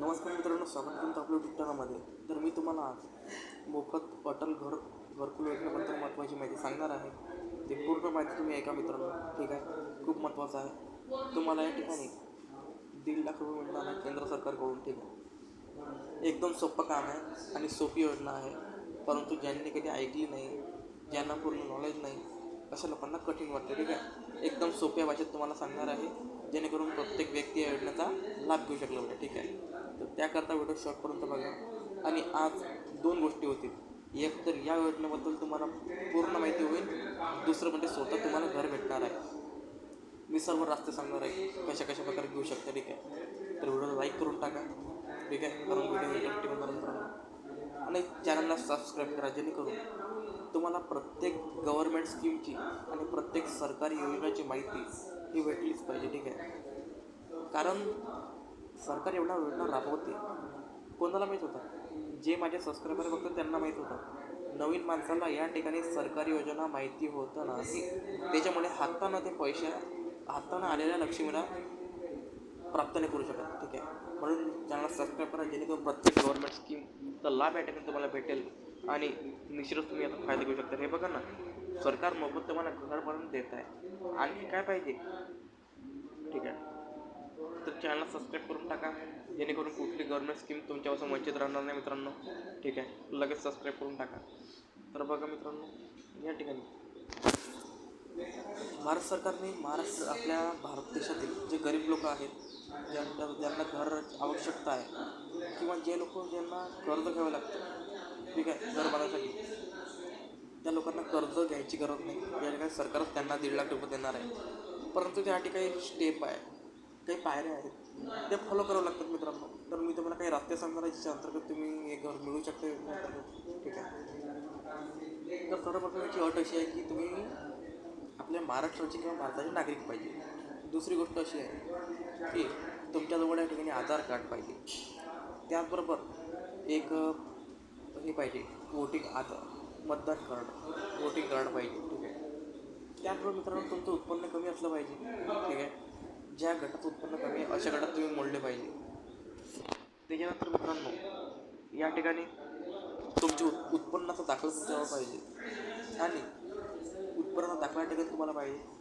नमस्कार मित्रांनो स्वागत तुमचं आपल्या युट्यूब तर मी तुम्हाला आज मोफत अटल घर घरकुल योजनेबद्दल महत्त्वाची माहिती सांगणार आहे. ते पूर्ण माहिती तुम्ही ऐका मित्रांनो. ठीक आहे? खूप महत्त्वाचं आहे. तुम्हाला या ठिकाणी दीड लाख रुपये मिळणार आहे केंद्र सरकारकडून. ठीक आहे? एकदम सोपं काम आहे आणि सोपी योजना आहे. परंतु ज्यांनी कधी ऐकली नाही ज्यांना पूर्ण नॉलेज नाही अशा लोकांना कठीण वाटते. ठीक आहे? एकदम सोप्या भाषेत तुम्हाला सांगणार आहे जेणेकरून प्रत्येक व्यक्ती या योजनेचा लाभ घेऊ शकला पाहिजे. ठीक आहे? त्याकरता व्हिडिओ शॉर्टपर्यंत बघा. आणि आज दोन गोष्टी होतील. एक तर या योजनेबद्दल तुम्हाला पूर्ण माहिती होईल. दुसरं म्हणजे स्वतः तुम्हाला घर भेटणार आहे. मी सर्व रस्ते सांगणार आहे. कशा कशा प्रकारे घेऊ शकता ठीक आहे. तर व्हिडिओला लाईक करून टाका ठीक आहे. कारण व्हिडिओ इंटरेस्टिंग करून आणि चॅनलला सबस्क्राईब करा जेणेकरून तुम्हाला प्रत्येक गव्हर्मेंट स्कीमची आणि प्रत्येक सरकारी योजनेची माहिती ही भेटलीच पाहिजे ठीक आहे. कारण सरकार एवढा योजना राबवते कोणाला माहीत होतं? जे माझे सबस्क्रायबर बघतात त्यांना माहीत होतं. नवीन माणसाला या ठिकाणी सरकारी योजना माहिती होतं नाही. त्याच्यामुळे हातानं ते पैसे हातानं आलेल्या लक्ष्मीला प्राप्त नाही करू शकत. ठीक आहे? म्हणून चॅनलला सबस्क्राईब करा जेणेकरून प्रत्येक गव्हर्मेंट स्कीमचा लाभ या ठिकाणी तुम्हाला भेटेल. आणि निश्चितच तुम्ही याचा फायदा घेऊ शकता. हे बघा ना सरकार मोफत तुम्हाला घरपर्यंत देत आहे. आणखी काय पाहिजे? ठीक आहे. चॅनलला सबस्क्राईब करून टाका. जेणेकरून कुठली गव्हर्मेंट स्कीम तुमच्यापासून वंचित राहणार नाही मित्रांनो. ठीक आहे? लगेच सबस्क्राईब करून टाका. तर बघा मित्रांनो या ठिकाणी. भारत सरकारने महाराष्ट्र आपल्या भारत देशातील जे गरीब लोक आहेत ज्यांना ज्यांना घर आवश्यकता आहे किंवा जे लोक ज्यांना कर्ज घ्यावं लागतं ठीक आहे घर बांधण्यासाठी त्या लोकांना कर्ज घ्यायची गरज नाही. या ठिकाणी सरकारच त्यांना दीड लाख रुपये देणार आहे. परंतु त्या ठिकाणी एक स्टेप आहे. काही पायऱ्या आहेत. त्या फॉलो करावं लागतात मित्रांनो. तर मी तुम्हाला काही रस्ते सांगणार आहे ज्याच्या अंतर्गत तुम्ही एक घर मिळू शकते ठीक आहे. तर सर्वप्रथम याची अट अशी आहे की तुम्ही आपल्या महाराष्ट्राची किंवा भारताचे नागरिक पाहिजे. दुसरी गोष्ट अशी आहे की तुमच्याजवळ या ठिकाणी आधार कार्ड पाहिजे. त्याचबरोबर एक हे पाहिजे वोटिंग आधार मतदार कार्ड वोटिंग कार्ड पाहिजे. ठीक आहे. त्याचबरोबर मित्रांनो तुमचं उत्पन्न कमी असलं पाहिजे. ठीक आहे ज्या गटात उत्पन्न कमी आहे अशा गटात तुम्ही मोडले पाहिजे. त्याच्यानंतर मित्रांनो या ठिकाणी तुमचे उत् उत्पन्नाचा दाखला तुमच्यावर पाहिजे. आणि उत्पन्नाचा दाखला ठिकाणी तुम्हाला पाहिजे.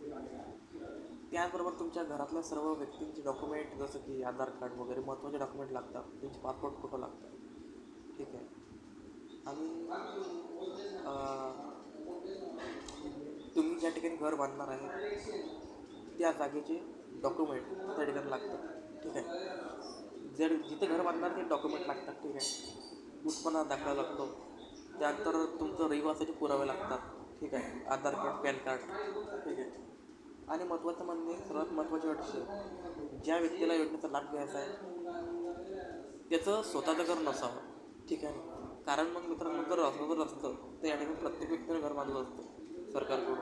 त्याचबरोबर तुमच्या घरातल्या सर्व व्यक्तींचे डॉक्युमेंट जसं की आधार कार्ड वगैरे महत्त्वाचे डॉक्युमेंट लागतात त्यांचे पासपोर्ट फोटो लागतात. ठीक आहे. आणि तुम्ही ज्या ठिकाणी घर बांधणार आहे त्या जागेचे डॉक्युमेंट त्या ठिकाणी लागतात ठीक आहे? जर जिथं घर बांधणार ते डॉक्युमेंट लागतात. ठीक आहे? उत्पन्न दाखला लागतो. त्यानंतर तुमचं रहिवासाचे पुरावे लागतात. ठीक आहे? Aadhaar card PAN card. ठीक आहे? आणि महत्त्वाचं म्हणजे सर्वात महत्त्वाची गोष्ट ज्या व्यक्तीला योजनेचा लाभ घ्यायचा आहे त्याचं स्वतःचं घर नसावं. ठीक आहे? कारण मग मित्रांनो जर असं जर असतं तर या ठिकाणी प्रत्येक व्यक्तीनं घर बांधलं असतं सरकारकडून.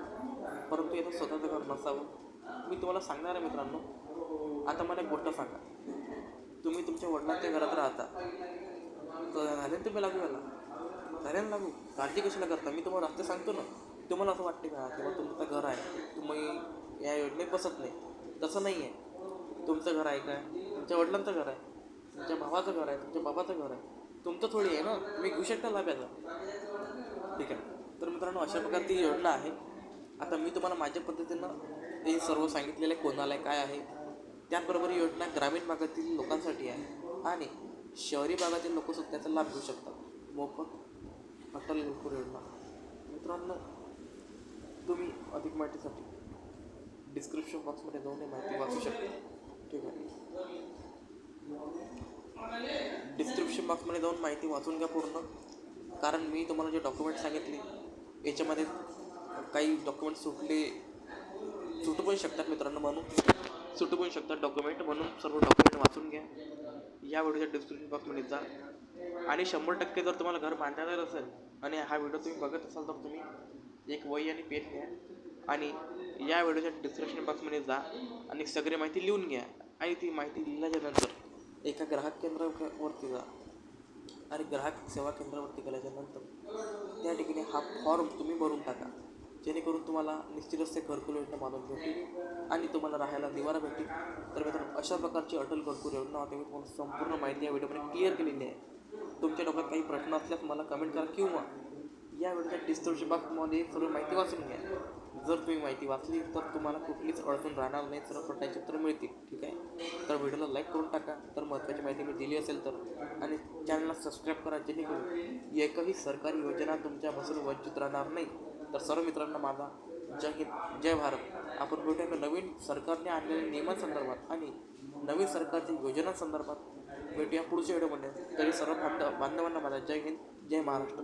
परंतु याचं स्वतःचं घर नसावं. मी तुम्हाला सांगणार आहे मित्रांनो. आता मला एक गोष्ट सांगा. तुम्ही तुमच्या वडिलांच्या घरात राहता. तर झाले ना तुम्ही लागू याला? झाले ना लागू? काळजी कशाला करता? मी तुम्हाला रस्ते सांगतो ना. तुम्हाला असं वाटते का किंवा तुमचं घर आहे. तुम्ही या योजनेत बसत नाही. तसं नाही आहे. तुमचं घर आहे काय तुमच्या वडिलांचं घर आहे. तुमच्या भावाचं घर आहे. तुमच्या बाबाचं घर आहे. तुमचं थोडी आहे ना? तुम्ही घेऊ शकता लाभ याचा. ठीक आहे. तर मित्रांनो अशा प्रकारची योजना आहे. आता मी तुम्हाला माझ्या पद्धतीनं हे सर्व सांगितलेलं आहे कोणाला आहे, काय आहे? त्याचबरोबर योजना ग्रामीण भागातील लोकांसाठी आहे आणि शहरी भागातील लोकसुद्धा त्याचा लाभ घेऊ शकतात. मोफत अटल घरकुल योजना. मित्रांनो तुम्ही अधिक माहितीसाठी डिस्क्रिप्शन बॉक्समध्ये जाऊन माहिती वाचू शकता. ठीक आहे? डिस्क्रिप्शन बॉक्समध्ये जाऊन माहिती वाचून घ्या पूर्ण. कारण मी तुम्हाला जे डॉक्युमेंट सांगितले याच्यामध्ये काही डॉक्युमेंट सुटले सुटू पण शकतात मित्रांनो म्हणून. सुटू पण शकतात डॉक्युमेंट म्हणून. सर्व डॉक्युमेंट वाचून घ्या. या व्हिडिओच्या डिस्क्रिप्शन बॉक्समध्ये जा. आणि शंभर टक्के जर तुम्हाला घर बांधायचं असेल आणि हा व्हिडिओ तुम्ही बघत असाल तर तुम्ही एक वही आणि पेन घ्या. आणि या व्हिडिओच्या डिस्क्रिप्शन बॉक्समध्ये जा आणि सगळी माहिती लिहून घ्या. आणि ती माहिती लिहिल्याच्यानंतर एका ग्राहक केंद्रावरती जा. आणि ग्राहक सेवा केंद्रावरती गेल्याच्यानंतर त्या ठिकाणी हा फॉर्म तुम्ही भरून टाका. जेणेकरून तुम्हाला निश्चितच ते घरकुल योजना मदत भेटेल आणि तुम्हाला राहायला निवारा भेटेल तर मित्रांनो अशा प्रकारची अटल घरकुल योजना होते मी तुम्हाला संपूर्ण माहिती या व्हिडिओमध्ये क्लिअर केलेली आहे. तुमच्या डोक्यात काही प्रश्न असल्यास मला कमेंट करा किंवा या व्हिडिओच्या डिस्क्रिप्शन बॉक्समध्ये सर्व माहिती वाचून घ्या. जर तुम्ही माहिती वाचली तर तुम्हाला कुठलीच अडचण राहणार नाही सर्व प्रश्नांची उत्तरं मिळतील. ठीक आहे? तर व्हिडिओला लाईक करून टाका. तर महत्त्वाची माहिती मी दिली असेल तर. आणि चॅनलला सबस्क्राईब करा जेणेकरून एकही सरकारी योजना तुमच्यापासून वंचित राहणार नाही. तर सर्व मित्रांना माझा जय हिंद जय भारत. आपण भेटूया एका नवीन सरकारने आणलेल्या नियमांसंदर्भात आणि नवीन सरकारच्या योजनांसंदर्भात भेटूया पुढच्या व्हिडिओमध्ये. तरी सर्व बांधव बांधवांना माझा जय हिंद जय महाराष्ट्र.